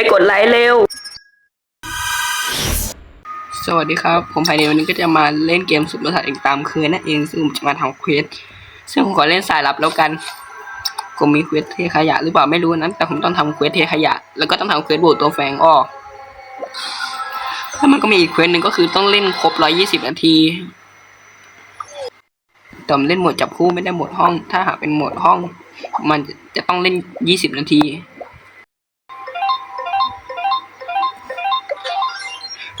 ไปกดไลค์เร็ว สวัสดีครับ ผมภายในวันนี้ก็จะมาเล่นเกมสุดประสาทเองตามคืนนั่นเองซึ่งผมจะมาทำเควสซึ่งผมขอเล่นสายลับแล้วกันผมมีเควสเทขยะหรือเปล่าไม่รู้นะแต่ผมต้องทำเควสเทขยะ แล้วก็ต้องทำเควสโบดตัวแฝงออกแล้วมันก็มีอีกเควสหนึ่งก็คือต้องเล่นครบร้อยี่สิบนาทีแต่ผมเล่นหมดจับคู่ไม่ได้หมดห้อง ถ้าหากเป็นหมดห้อง มันจะต้องเล่นยี่สิบนาที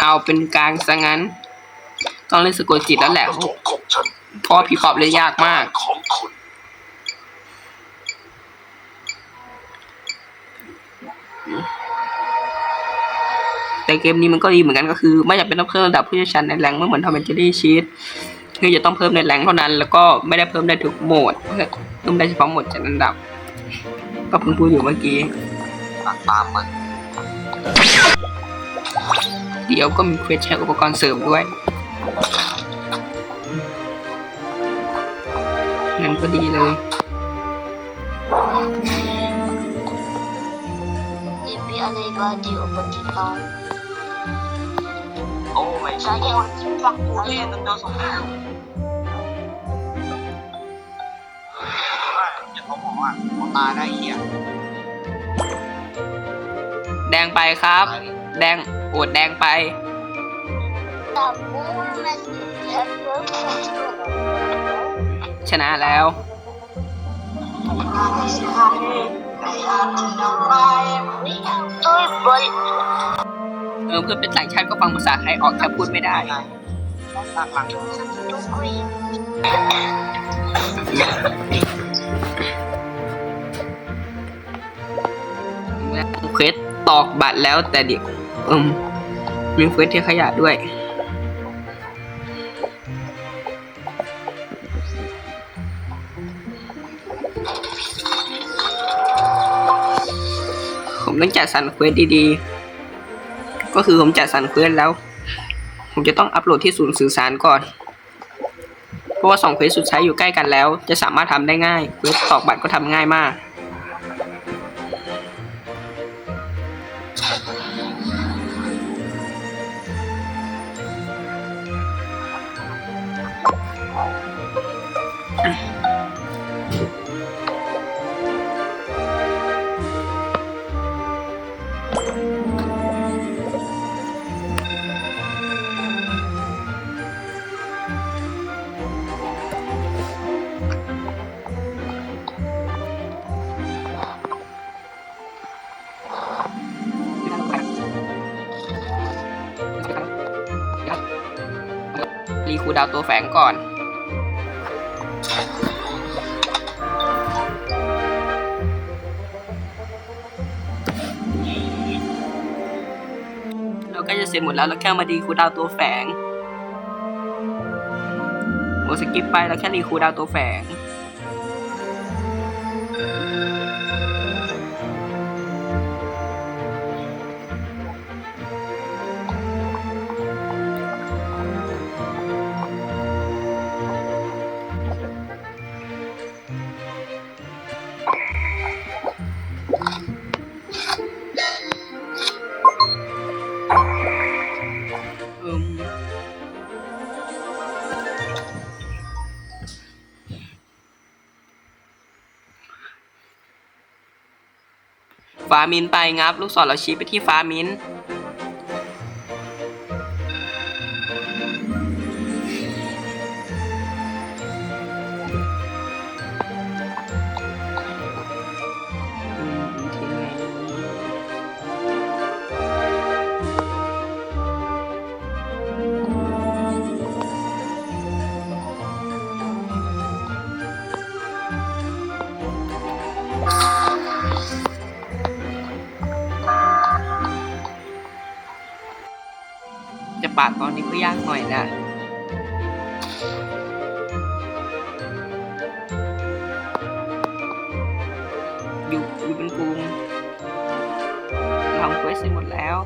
เอาเป็นกลางซะงั้น ต้องเล่นสะกดจิตแล้วแหละเพราะผีปอบเล่นยากมากแต่เกมนี้มันก็ดีเหมือนกันก็คือ ไม่จำเป็นต้องเพิ่มระดับผู้เชี่ยวชาญในแรงเมื่อเหมือนทอมเนเจอรี่ชีตคือจะต้องเพิ่มในแรงเท่านั้น แล้วก็ไม่ได้เพิ่มได้ทุกโหมดเพิ่มได้เฉพาะโหมดจัดอันดับ ก็เพิ่งพูดอยู่เมื่อกี้ตามมัน เดี๋ยวก็มีเควสใช้อุปกรณ์เสริมด้วยนั่นก็ดีเลย Jadi ada baju begitu. โอ้ไม่ใช่ Saya cepat เล่นตั้งแต่สองแล้อย่าเขาบอกว่าหัวตาได้เหี้ยแดงไปครับ แดง โอดแดงไป ชนะแล้วเออเพื่อนเป็นต่างชาติก็ฟังภาษาไทยออกแค่พูดไม่ได้หลักหลัก Tungguin. เควสตอกบัตรแล้วแต่เดี๋ยว อมมีเควสเทขยะด้วย ผมต้องจัดสรรเควสดีๆ ก็คือผมจัดสรรเควสแล้ว ผมจะต้องอัปโหลดที่ศูนย์สื่อสารก่อน เพราะว่าสองเควสสุดท้ายอยู่ใกล้กันแล้ว จะสามารถทำได้ง่าย เควสตอกบัตรก็ทำง่ายมาก คูดาวตัวแฝงก่อน เราก็จะเสร็จหมดแล้วเราแค่มาดีคูดาวตัวแฝงโอสกิปไปเราแค่รีคูดาวตัวแฝง ฟ้ามินไปงับ ลูกศรเราชี้ไปที่ฟ้ามิน จะปาดตอนนี้ก็ยากหน่อยนะอยู่อยู่เป็นกลุ่มทำเควสเสร็จหมดแล้ว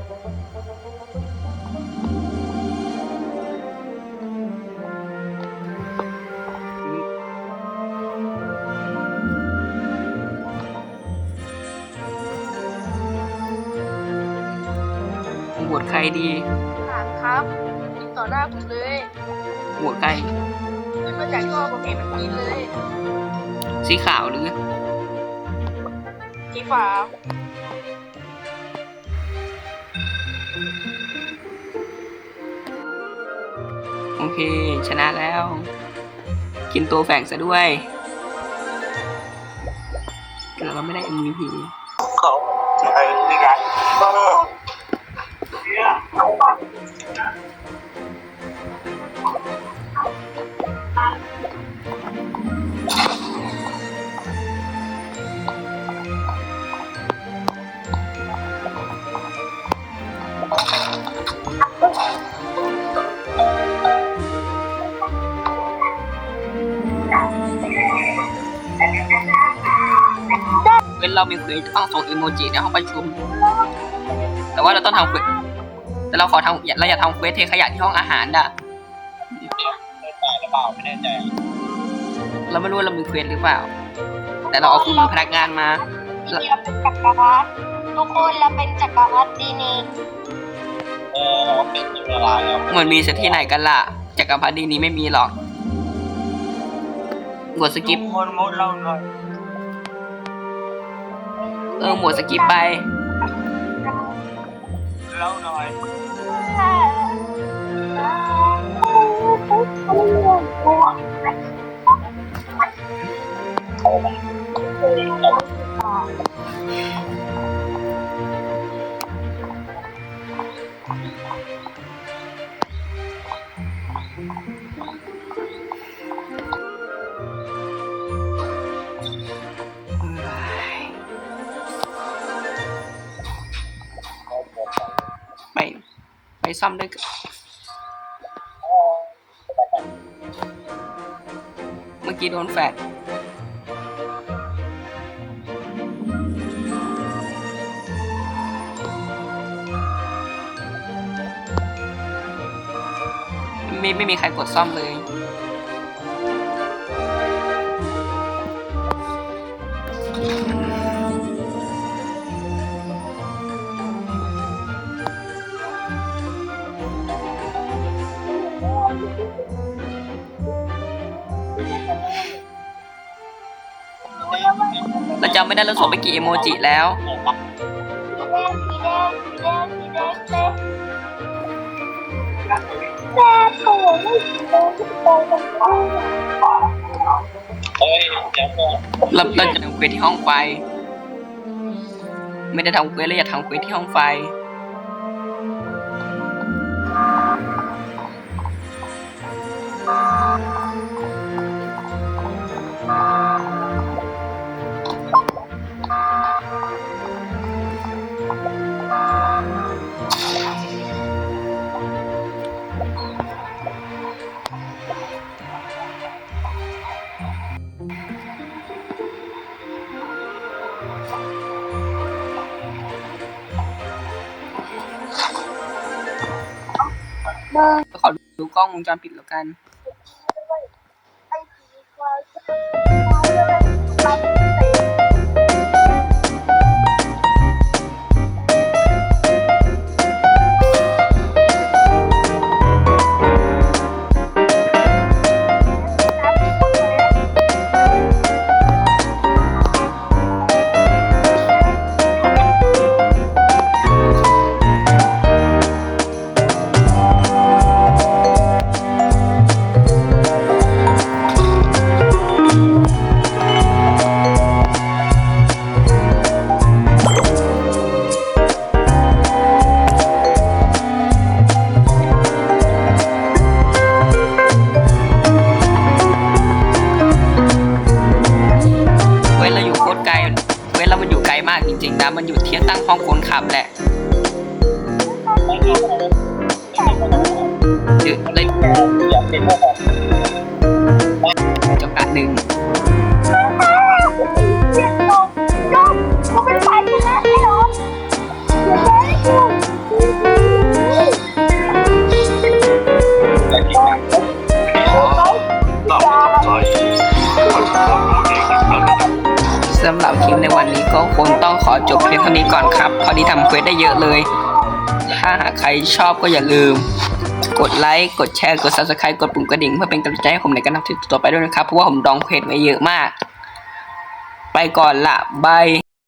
วตใครดี ครับกินต่อหน้าผมเลยโหวตใครขึ้นมาจากท่อผมเห็นมันกินเลย สีขาวหรือสีฟ้าโอเค ชนะแล้ว กินตัวแฝงซะด้วยเกิดเราไม่ได้ MVP เขาไอ้นี่ไง เว้นเรามีเควสต้องส่งอีโมจิในห้องประชุม แต่ว่าเราต้องทำเควสแต่เราขอทำอย่าเราอย่าทำเควสเทขยะที่ห้องอาหารด่ะไม่ใช่หรือเปล่าไม่แน่ใจ เราไม่รู้ว่าเรามีเควสหรือเปล่า แต่เราเอาคู่มือพนักงานมาเราเป็นจักรวรรดิทุกคนเราเป็นจักรวรรดินี่เออเราเป็นอยู่ละลายแล้วเหมือนมีเซตที่ไหนกันล่ะจักรพรรดินี้ไม่มีหรอกกดสกิปมดมดเราหน่อย เออหมดสกิปไปเราหน่อยไป ซ่อมด้วยกันเมื่อกี้โดนแฟดไม่ไม่มีใครกดซ่อมเลย เราจำไม่ได้เราส่งไปกี่อีโมจิแล้ว เราเราจะทำเควสที่ห้องไฟ ไม่ได้ทำเควสเราอยากทำเควสที่ห้องไฟ กล้องวงจรปิดแล้วกัน เดี๋ยวเลยอยากเป็นพวกของจำกัดหนึ่งแน่นอนเดี๋ยวได้กูและกินน้ำตอบใจขอโทษตัวเองนะครับสำหรับคลิปในวันนี้ก็คงต้องขอจบเพียงเท่านี้ก่อนครับ พอดีทำเควสได้เยอะเลย ถ้าหากใครชอบก็อย่าลืม กดไลค์กดแชร์กด subscribe กดปุ่มกระดิ่งเพื่อเป็นกำลังใจให้ผมในการทำคลิปต่อไปด้วยนะครับ เพราะว่าผมดองเพจไว้เยอะมาก ไปก่อนละบาย